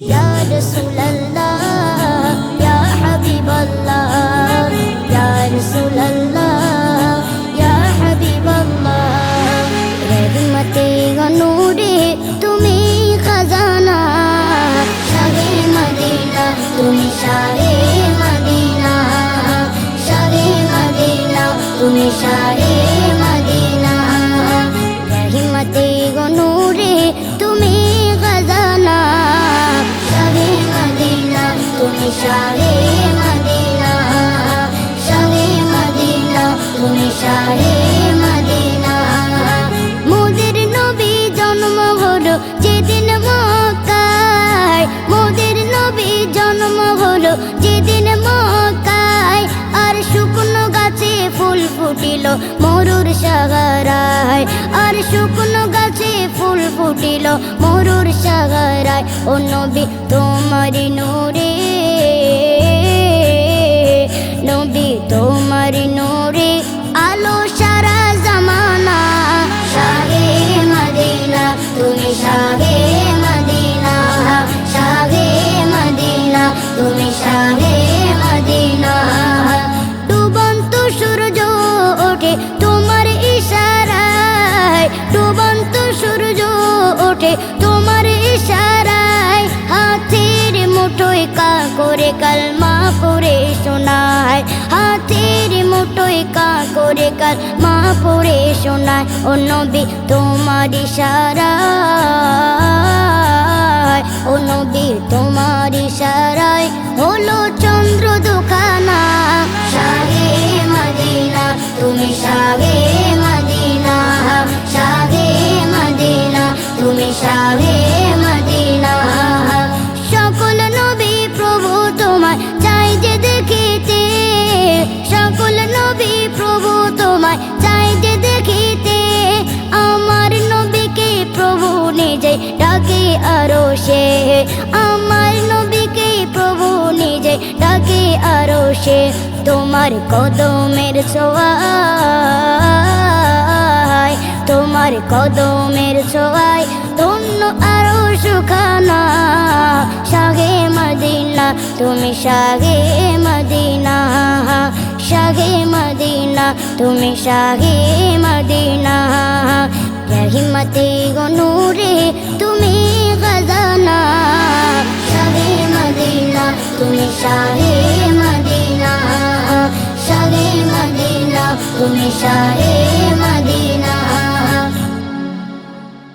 یا یا حبیب اللہ یا رسول اللہ یا حبیب اللہ رحمت تمہیں خزانہ شاہ مدینہ تمہیں شاہ مدینہ شاہ مدینہ تمہیں شاہ শাহে Medina. মোদের নবী জন্ম হলো যেদিন মক্কায়। মোদের নবী জন্ম হলো যেদিন মক্কায়। আর শুকনো গাছে ফুল ফুটিল মরুর সাগরায়। আর শুকনো গাছে ফুল ফুটিল মরুর সাগরায়। ও নবী, তোমারি নূরে শাহে তোমার ইশারায়। হাতের মুঠোয় কা করে কালমা পড়ে শোনায়। হাতের মুঠোয় কা করে কালমা পড়ে শোনায়। ও নবী, তোমার ইশারায়। ও নবী তোমার ইশারায় হলো চন্দ্র দুখানা। সাগে মদিনা, তুমি সাগে মদিনা। সাগে মদিনা, তুমি শাহে ডাকে আরও সে। আমার নবীকে প্রভু নিজে ডাকে আরও সে। তোমার কদমের ছোঁয়ায়, তোমার কদমের ছোঁয়ায় ধন্য আরও সুখানা। শাহে মদিনা, তুমি সাগে মদিনা। শাহে মদিনা, তুমি শাহে মদিনা। রহিমতে গনুরে তুমি শাহে মদিনা শাহে মদিনা তুমি শাহে